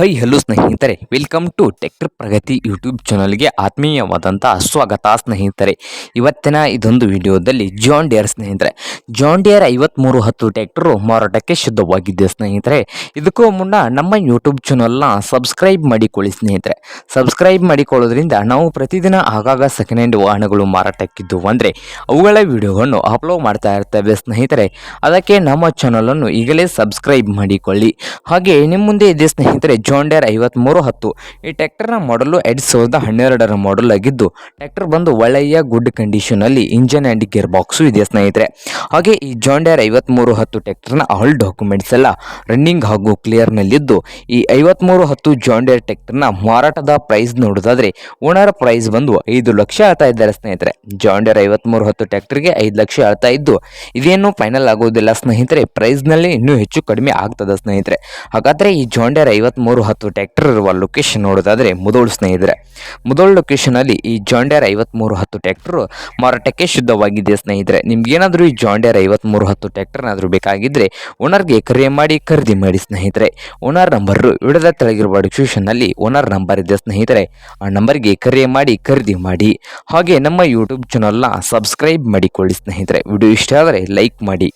High hello ಸ್ನೇಹಿತರೆ welcome to tractor Pragati YouTube ಚಾನಲ್ಗೆ ಆತ್ಮೀಯವಾದಂಥ ಸ್ವಾಗತ ಸ್ನೇಹಿತರೆ. ಇವತ್ತಿನ ಇದೊಂದು ವಿಡಿಯೋದಲ್ಲಿ ಜಾನ್ ಡಿಯರ್ ಸ್ನೇಹಿತರೆ. ಜಾನ್ ಡಿಯರ್ ಐವತ್ತ್ಮೂರು ಹತ್ತು ಟ್ಯಾಕ್ಟರು ಮಾರಾಟಕ್ಕೆ ಶುದ್ಧವಾಗಿದೆ ಸ್ನೇಹಿತರೆ. ಇದಕ್ಕೂ ಮುನ್ನ ನಮ್ಮ ಯೂಟ್ಯೂಬ್ ಚಾನಲ್ನ ಸಬ್ಸ್ಕ್ರೈಬ್ ಮಾಡಿಕೊಳ್ಳಿ ಸ್ನೇಹಿತರೆ. ಸಬ್ಸ್ಕ್ರೈಬ್ ಮಾಡಿಕೊಳ್ಳೋದ್ರಿಂದ ನಾವು ಪ್ರತಿದಿನ ಆಗಾಗ ಸೆಕೆಂಡ್ ಹ್ಯಾಂಡ್ ವಾಹನಗಳು ಮಾರಾಟಕ್ಕಿದ್ದು ಅಂದರೆ ಅವುಗಳ ವಿಡಿಯೋಗಳನ್ನು ಅಪ್ಲೋಡ್ ಮಾಡ್ತಾ ಇರ್ತೇವೆ ಸ್ನೇಹಿತರೆ. ಅದಕ್ಕೆ ನಮ್ಮ ಚಾನಲನ್ನು ಈಗಲೇ ಸಬ್ಸ್ಕ್ರೈಬ್ ಮಾಡಿಕೊಳ್ಳಿ. ಹಾಗೆ ನಿಮ್ಮ ಮುಂದೆ ಇದೆ ಸ್ನೇಹಿತರೆ ಜಾಂಡೇರ್ ಐವತ್ತ್ಮೂರು ಹತ್ತು. ಈ ಟ್ರ್ಯಾಕ್ಟರ್ನ ಮಾಡಲು ಎರಡು ಸಾವಿರದ ಹನ್ನೆರಡರ ಮಾಡಲ್ ಆಗಿದ್ದು, ಟ್ರ್ಯಾಕ್ಟರ್ ಬಂದು ಒಳ್ಳೆಯ ಗುಡ್ ಕಂಡೀಷನಲ್ಲಿ ಇಂಜಿನ್ ಆ್ಯಂಡ್ ಗೇರ್ ಬಾಕ್ಸು ಇದೆ ಸ್ನೇಹಿತರೆ. ಹಾಗೆ ಈ ಜಾಂಡೇರ್ ಐವತ್ತ್ಮೂರು ಹತ್ತು ಟ್ರ್ಯಾಕ್ಟರ್ನ ಆಲ್ ಡಾಕ್ಯುಮೆಂಟ್ಸ್ ಎಲ್ಲ ರನ್ನಿಂಗ್ ಹಾಗೂ ಕ್ಲಿಯರ್ನಲ್ಲಿದ್ದು ಈ ಐವತ್ತ್ಮೂರು ಹತ್ತು ಜಾಂಡೇರ್ ಟ್ರ್ಯಾಕ್ಟರ್ನ ಮಾರಾಟದ ಪ್ರೈಸ್ ನೋಡೋದಾದ್ರೆ ಓನರ್ ಪ್ರೈಸ್ ಬಂದು ಐದು ಲಕ್ಷ ಹೇಳ್ತಾ ಇದ್ದಾರೆ ಸ್ನೇಹಿತರೆ. ಜಾಂಡರ್ ಐವತ್ತ್ಮೂರು ಹತ್ತು ಟ್ರ್ಯಾಕ್ಟರ್ಗೆ ಐದು ಲಕ್ಷ ಹೇಳ್ತಾ ಇದ್ದು, ಇದೇನು ಫೈನಲ್ ಆಗೋದಿಲ್ಲ ಸ್ನೇಹಿತರೆ. ಪ್ರೈಸ್ನಲ್ಲಿ ಇನ್ನೂ ಹೆಚ್ಚು ಕಡಿಮೆ ಆಗ್ತದೆ ಸ್ನೇಹಿತರೆ. ಹಾಗಾದರೆ ಈ ಜಾಂಡೇರ್ ಐವತ್ತ್ಮೂರು ಹತ್ತು ಟ್ಯಾಕ್ಟರ್ ಇರುವ ಲೊಕೇಶನ್ ನೋಡೋದಾದರೆ ಮುದೋಳು ಸ್ನೇಹಿತರೆ. ಮುದೋಳು ಲೊಕೇಶನಲ್ಲಿ ಈ ಜಾಂಡೇರ್ ಐವತ್ತ್ಮೂರು ಹತ್ತು ಟ್ಯಾಕ್ಟ್ರು ಮಾರಾಟಕ್ಕೆ ಶುದ್ಧವಾಗಿದೆ ಸ್ನೇಹಿತರೆ. ನಿಮಗೇನಾದರೂ ಈ ಜಾಂಡೇರ್ ಐವತ್ತ್ಮೂರು ಹತ್ತು ಟ್ಯಾಕ್ಟರ್ನಾದರೂ ಬೇಕಾಗಿದ್ದರೆ ಓನರ್ಗೆ ಕರೆ ಮಾಡಿ, ಖರೀದಿ ಮಾಡಿ ಸ್ನೇಹಿತರೆ. ಓನರ್ ನಂಬರ್ ವಿಡದ ತೆಳಗಿರುವ ಡಿಸ್ಕ್ರಿಪ್ಷನ್ನಲ್ಲಿ ಓನರ್ ನಂಬರ್ ಇದೆ ಸ್ನೇಹಿತರೆ. ಆ ನಂಬರ್ಗೆ ಕರೆ ಮಾಡಿ, ಖರೀದಿ ಮಾಡಿ. ಹಾಗೆ ನಮ್ಮ ಯೂಟ್ಯೂಬ್ ಚಾನಲ್ನ ಸಬ್ಸ್ಕ್ರೈಬ್ ಮಾಡಿಕೊಳ್ಳಿ ಸ್ನೇಹಿತರೆ. ವಿಡಿಯೋ ಇಷ್ಟ ಆದರೆ ಲೈಕ್ ಮಾಡಿ.